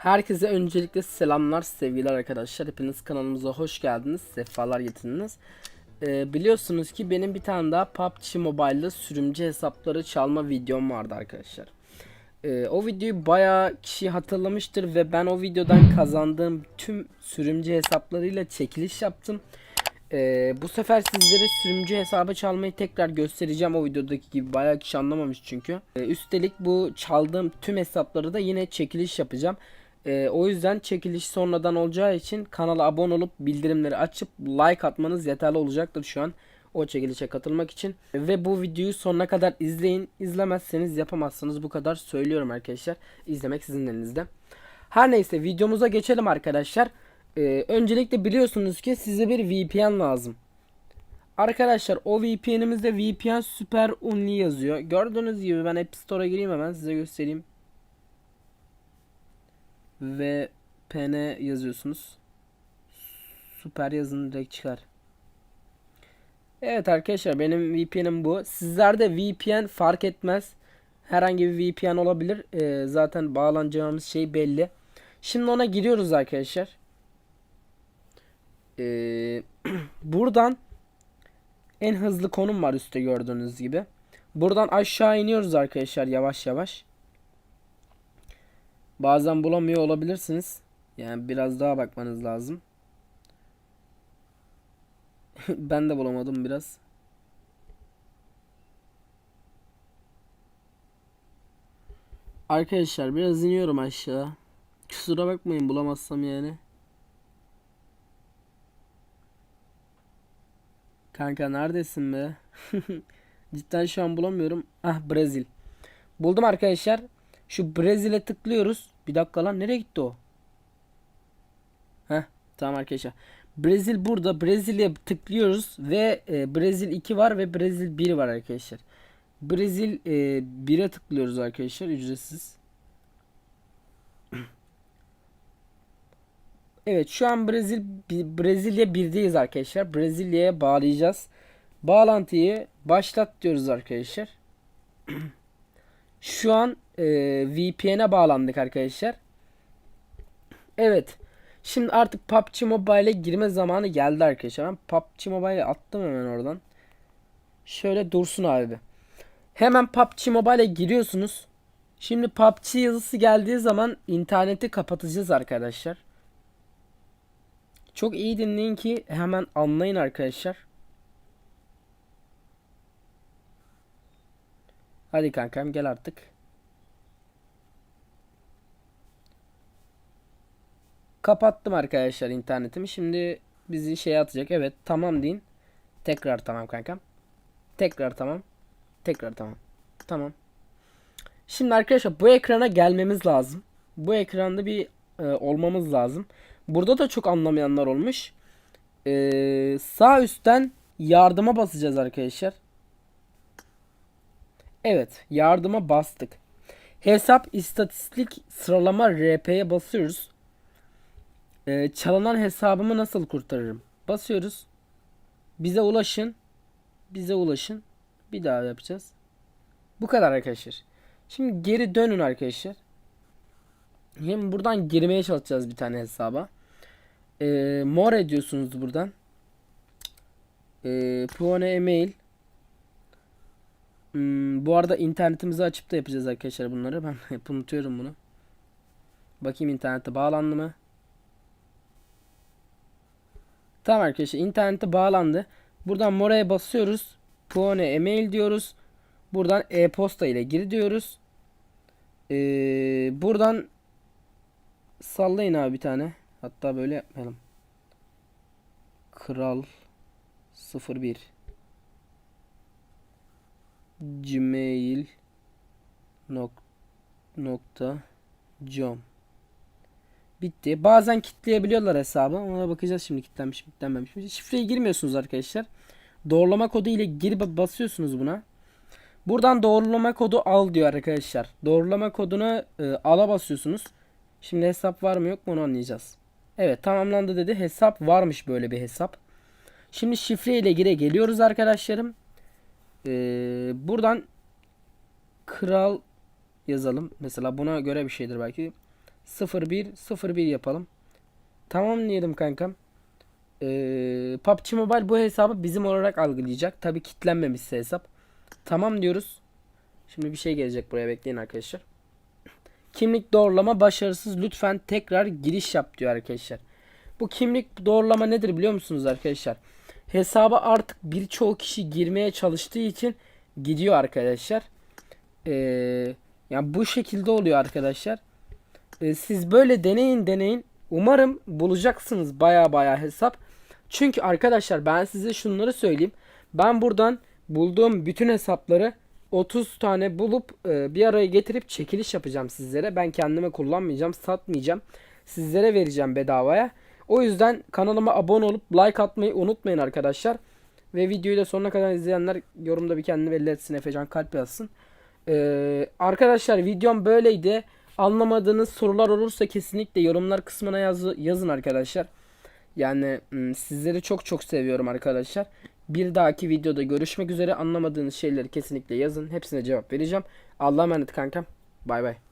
Herkese öncelikle selamlar, sevgiler arkadaşlar. Hepiniz kanalımıza hoş geldiniz, sefalar getirdiniz. Ee, biliyorsunuz ki benim bir tane daha PUBG Mobile'da sürümcü hesapları çalma videom vardı arkadaşlar. Ee, o videoyu bayağı kişi hatırlamıştır ve ben o videodan kazandığım tüm sürümcü hesaplarıyla çekiliş yaptım. Ee, bu sefer sizlere sürümcü hesabı çalmayı tekrar göstereceğim o videodaki gibi bayağı kişi anlamamış çünkü. Ee, üstelik bu çaldığım tüm hesapları da yine çekiliş yapacağım. Ee, o yüzden çekiliş sonradan olacağı için kanala abone olup bildirimleri açıp like atmanız yeterli olacaktır şu an o çekilişe katılmak için. Ve bu videoyu sonuna kadar izleyin. İzlemezseniz yapamazsınız bu kadar söylüyorum arkadaşlar. İzlemek sizin elinizde. Her neyse videomuza geçelim arkadaşlar. Ee, öncelikle biliyorsunuz ki size bir VPN lazım. Arkadaşlar o VPN'imizde VPN Super Unli yazıyor. Gördüğünüz gibi ben App Store'a gireyim hemen size göstereyim. Ve PN yazıyorsunuz. Süper yazın direkt çıkar. Evet arkadaşlar benim VPN'im bu. Sizlerde VPN fark etmez. Herhangi bir VPN olabilir. Ee, zaten bağlanacağımız şey belli. Şimdi ona giriyoruz arkadaşlar. Ee, buradan en hızlı konum var üstte gördüğünüz gibi. Buradan aşağı iniyoruz arkadaşlar yavaş yavaş. Bazen bulamıyor olabilirsiniz. Yani biraz daha bakmanız lazım. ben de bulamadım biraz. Arkadaşlar biraz iniyorum aşağı. Kusura bakmayın bulamazsam yani. Kanka neredesin be? Cidden şu an bulamıyorum. Ah Brezil. Buldum arkadaşlar. Şu Brezil'e tıklıyoruz. Bir dakika lan nereye gitti o? Heh tamam arkadaşlar. Brezil burada. Brezil'e tıklıyoruz ve e, Brezil 2 var ve Brezil 1 var arkadaşlar. Brezil e, 1'e tıklıyoruz arkadaşlar ücretsiz. Evet şu an Brezil Brezilya 1'deyiz arkadaşlar. Brezilya'ya bağlayacağız. Bağlantıyı başlat diyoruz arkadaşlar. Şu an e, VPN'e bağlandık arkadaşlar. Evet. Şimdi artık PUBG Mobile'e girme zamanı geldi arkadaşlar. Ben PUBG Mobile'e attım hemen oradan. Şöyle dursun abi. Hemen PUBG Mobile'e giriyorsunuz. Şimdi PUBG yazısı geldiği zaman interneti kapatacağız arkadaşlar. Çok iyi dinleyin ki hemen anlayın arkadaşlar. Hadi kankam gel artık. Kapattım arkadaşlar internetimi. Şimdi bizi şey atacak. Evet tamam deyin. Tekrar tamam kankam. Tekrar tamam. Tekrar tamam. Tamam. Şimdi arkadaşlar bu ekrana gelmemiz lazım. Bu ekranda bir e, olmamız lazım. Burada da çok anlamayanlar olmuş. E, sağ üstten yardıma basacağız arkadaşlar. Evet, yardıma bastık. Hesap istatistik sıralama RP'ye basıyoruz. Ee, çalınan hesabımı nasıl kurtarırım? Basıyoruz. Bize ulaşın. Bize ulaşın. Bir daha yapacağız. Bu kadar arkadaşlar. Şimdi geri dönün arkadaşlar. Hem buradan girmeye çalışacağız bir tane hesaba. Ee, more ediyorsunuz buradan. Ee, puanı email. Hmm, bu arada internetimizi açıp da yapacağız arkadaşlar bunları. Ben hep unutuyorum bunu. Bakayım internete bağlandı mı? Tamam arkadaşlar internete bağlandı. Buradan moraya basıyoruz. Puane email diyoruz. Buradan e-posta ile gir diyoruz. Ee, buradan sallayın abi bir tane. Hatta böyle yapmayalım. Kral 01 gmail nokta com Bitti. Bazen kitleyebiliyorlar hesabı. Ona bakacağız şimdi kitlenmiş mi kitlenmemiş mi. Şifreyi girmiyorsunuz arkadaşlar. Doğrulama kodu ile girip basıyorsunuz buna. Buradan doğrulama kodu al diyor arkadaşlar. Doğrulama kodunu e, ala basıyorsunuz. Şimdi hesap var mı yok mu onu anlayacağız. Evet tamamlandı dedi. Hesap varmış böyle bir hesap. Şimdi şifre ile gire geliyoruz arkadaşlarım. Ee, buradan kral yazalım. Mesela buna göre bir şeydir belki. 01 01 yapalım. Tamam diyelim kankam. Ee, PUBG Mobile bu hesabı bizim olarak algılayacak. Tabi kilitlenmemişse hesap. Tamam diyoruz. Şimdi bir şey gelecek buraya bekleyin arkadaşlar. Kimlik doğrulama başarısız lütfen tekrar giriş yap diyor arkadaşlar. Bu kimlik doğrulama nedir biliyor musunuz arkadaşlar? Hesaba artık birçok kişi girmeye çalıştığı için gidiyor arkadaşlar. Ee, yani bu şekilde oluyor arkadaşlar. Ee, siz böyle deneyin deneyin. Umarım bulacaksınız baya baya hesap. Çünkü arkadaşlar ben size şunları söyleyeyim. Ben buradan bulduğum bütün hesapları 30 tane bulup e, bir araya getirip çekiliş yapacağım sizlere. Ben kendime kullanmayacağım, satmayacağım. Sizlere vereceğim bedavaya. O yüzden kanalıma abone olup like atmayı unutmayın arkadaşlar. Ve videoyu da sonuna kadar izleyenler yorumda bir kendini belli etsin. Efecan kalp yazsın. Ee, arkadaşlar videom böyleydi. Anlamadığınız sorular olursa kesinlikle yorumlar kısmına yazı, yazın arkadaşlar. Yani sizleri çok çok seviyorum arkadaşlar. Bir dahaki videoda görüşmek üzere. Anlamadığınız şeyleri kesinlikle yazın. Hepsine cevap vereceğim. Allah'a emanet kankam. Bay bay.